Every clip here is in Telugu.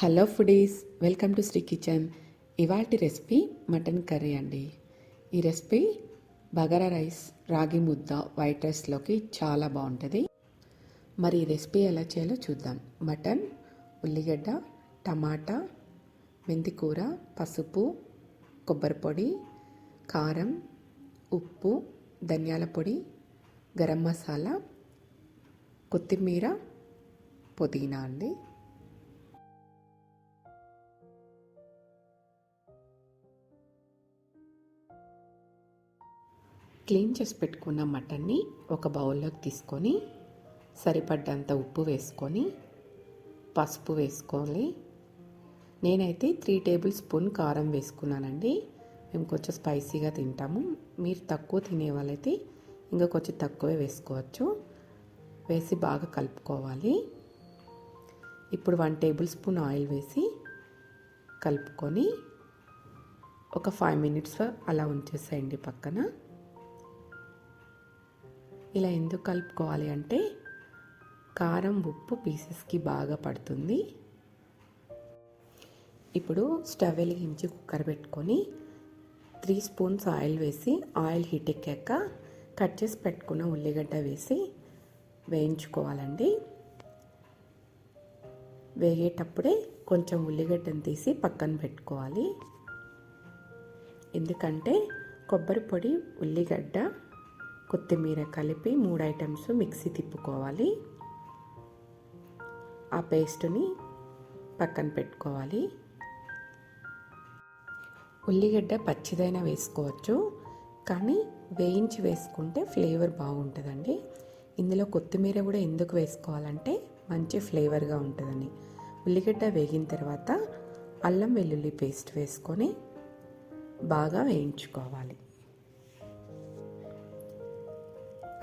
Hello foodies welcome to Sri kitchen. ఇవాటి రెసిపీ మటన్ కర్రీ అండి. ఈ రెసిపీ బగారా రైస్ రాగి ముద్ద వైట్ రైస్లోకి చాలా బాగుంటుంది. మరి ఈ రెసిపీ ఎలా చేయాలో చూద్దాం. మటన్ ఉల్లిగడ్డ టమాటా మెంతికూర పసుపు కొబ్బరి పొడి కారం ఉప్పు ధనియాల పొడి గరం మసాలా కొత్తిమీర పుదీనా అండి. క్లీన్ చేసి పెట్టుకున్న మటన్ని ఒక బౌల్లోకి తీసుకొని సరిపడ్డంత ఉప్పు వేసుకొని పసుపు వేసుకోవాలి నేనైతే త్రీ టేబుల్ స్పూన్ కారం వేసుకున్నానండి. మేము కొంచెం స్పైసీగా తింటాము. మీరు తక్కువ తినే వాళ్ళైతే ఇంకా కొంచెం తక్కువే వేసుకోవచ్చు. వేసి బాగా కలుపుకోవాలి. ఇప్పుడు వన్ టేబుల్ స్పూన్ ఆయిల్ వేసి కలుపుకొని ఒక ఫైవ్ మినిట్స్ అలా ఉంచేసేయండి పక్కన. ఇలా ఎందుకు కలుపుకోవాలి అంటే కారం ఉప్పు పీసెస్కి బాగా పడుతుంది. ఇప్పుడు స్టవ్ వెలిగించి కుక్కర్ పెట్టుకొని త్రీ స్పూన్స్ ఆయిల్ వేసి ఆయిల్ హీట్ ఎక్కాక కట్ చేసి పెట్టుకున్న ఉల్లిగడ్డ వేసి వేయించుకోవాలండి. వేగేటప్పుడే కొంచెం ఉల్లిగడ్డను తీసి పక్కన పెట్టుకోవాలి. ఎందుకంటే కొబ్బరి పొడి ఉల్లిగడ్డ కొత్తిమీర కలిపి మూడు ఐటమ్స్ మిక్సీ తిప్పుకోవాలి. ఆ పేస్ట్ని పక్కన పెట్టుకోవాలి. ఉల్లిగడ్డ పచ్చిదైనా వేసుకోవచ్చు కానీ వేయించి వేసుకుంటే ఫ్లేవర్ బాగుంటుందండి. ఇందులో కొత్తిమీర కూడా ఎందుకు వేసుకోవాలంటే మంచి ఫ్లేవర్గా ఉంటుందని. ఉల్లిగడ్డ వేగిన తర్వాత అల్లం వెల్లుల్లి పేస్ట్ వేసుకొని బాగా వేయించుకోవాలి.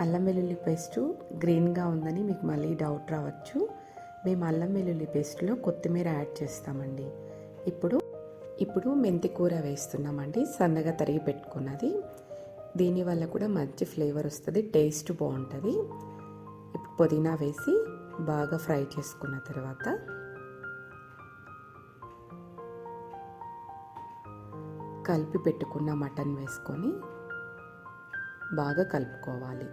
అల్లం వెల్లుల్లి పేస్టు గ్రీన్గా ఉందని మీకు మళ్ళీ డౌట్ రావచ్చు. మేము అల్లం వెల్లుల్లి పేస్ట్లో కొత్తిమీర యాడ్ చేస్తామండి. ఇప్పుడు ఇప్పుడు మెంతి కూర వేస్తున్నామండి. సన్నగా తరిగి పెట్టుకున్నది. దీనివల్ల కూడా మంచి ఫ్లేవర్ వస్తుంది టేస్ట్ బాగుంటుంది. ఇప్పుడు పుదీనా వేసి బాగా ఫ్రై చేసుకున్న తర్వాత కలిపి పెట్టుకున్న మటన్ వేసుకొని బాగా కలుపుకోవాలి.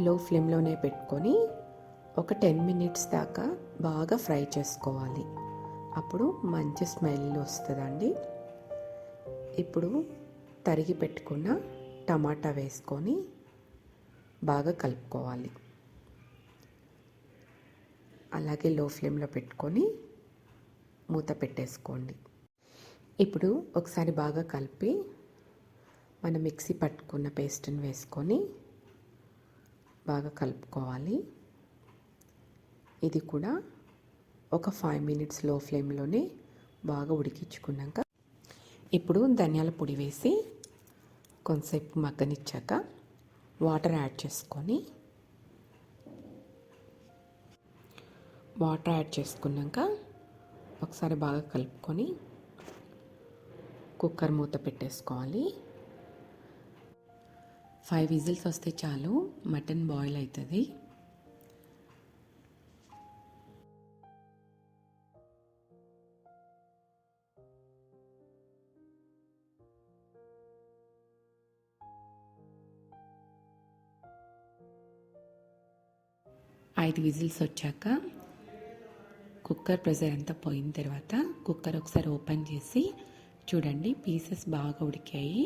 లో ఫ్లేమ్లోనే పెట్టుకొని ఒక టెన్ మినిట్స్ దాకా బాగా ఫ్రై చేసుకోవాలి. అప్పుడు మంచి స్మెల్ వస్తుందండి. ఇప్పుడు తరిగి పెట్టుకున్న టమాటా వేసుకొని బాగా కలుపుకోవాలి. అలాగే లో ఫ్లేమ్లో పెట్టుకొని మూత పెట్టేసుకోండి. ఇప్పుడు ఒకసారి బాగా కలిపి మనం మిక్సీ పట్టుకున్న పేస్ట్ని వేసుకొని బాగా కలుపుకోవాలి. ఇది కూడా ఒక ఫైవ్ మినిట్స్లో ఫ్లేమ్లోనే బాగా ఉడికించుకున్నాక ఇప్పుడు ధనియాల పొడి వేసి కొంతసేపు మగ్గనిచ్చాక వాటర్ యాడ్ చేసుకొని వాటర్ యాడ్ చేసుకున్నాక ఒకసారి బాగా కలుపుకొని కుక్కర్ మూత పెట్టేసుకోవాలి. ఫైవ్ విజిల్స్ వస్తే చాలు మటన్ బాయిల్ అవుతుంది ఐదు విజిల్స్ వచ్చాక కుక్కర్ ప్రెషర్ అంతా పోయిన తర్వాత కుక్కర్ ఒకసారి ఓపెన్ చేసి చూడండి పీసెస్ బాగా ఉడికాయి.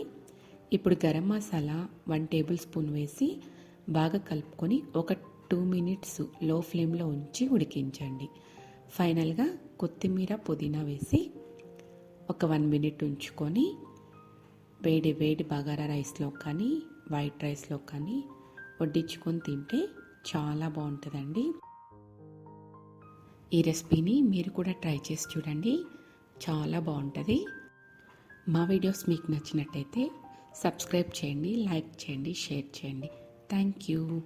ఇప్పుడు garam masala one tablespoon వేసి బాగా కలుపుకొని ఒక టూ మినిట్స్లో ఫ్లేమ్లో ఉంచి ఉడికించండి. ఫైనల్గా కొత్తిమీర పుదీనా వేసి ఒక వన్ మినిట్ ఉంచుకొని వేడి వేడి బగారా రైస్లో కానీ వైట్ రైస్లో కానీ వడ్డించుకొని తింటే చాలా బాగుంటుందండి. ఈ రెసిపీని మీరు కూడా ట్రై చేసి చూడండి. చాలా బాగుంటుంది. మా వీడియోస్ మీకు నచ్చినట్టయితే సబ్స్క్రైబ్ చేయండి లైక్ చేయండి షేర్ చేయండి. Thank you.